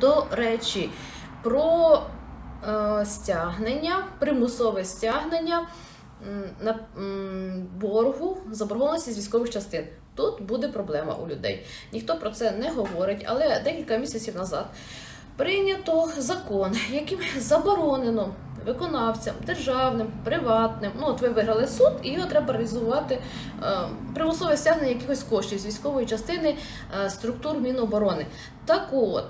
До речі, про е, стягнення, примусове стягнення на боргу заборгованості з військових частин. Тут буде проблема у людей. Ніхто про це не говорить, але декілька місяців назад прийнято закон, яким заборонено виконавцям, державним, приватним. Ну, от ви виграли суд, і його треба реалізувати е, примусове стягнення якихось коштів з військової частини е, структур Міноборони. Так от,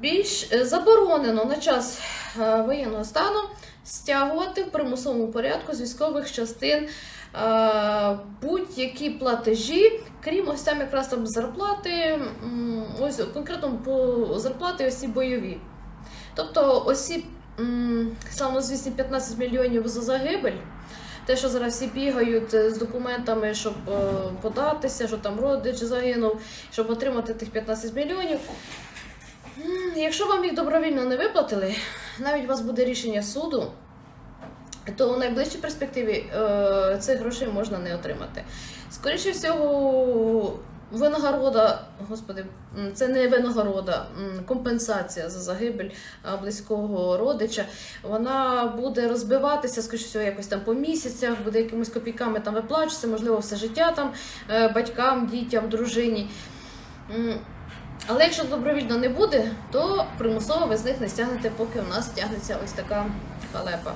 більш е, заборонено на час е, воєнного стану стягувати в примусовому порядку з військових частин е, будь-які платежі, крім ось там якраз там зарплати, ось конкретно по зарплати ось ці бойові. Тобто ось ці м, славнозвісні 15 мільйонів за загибель. Те, що зараз всі бігають з документами, щоб податися, що там родич загинув, щоб отримати тих 15 мільйонів. Якщо вам їх добровільно не виплатили, навіть у вас буде рішення суду, то в найближчій перспективі е, цих грошей можна не отримати. Скоріше всього, винагорода, господи, це не винагорода, компенсація за загибель близького родича. Вона буде розбиватися, скоріше всього, якось там по місяцях, буде якимись копійками там виплачуватися, можливо, все життя там е, батькам, дітям, дружині. Але якщо добровільно не буде, то примусово ви з них не стягнете, поки у нас тягнеться ось така халепа.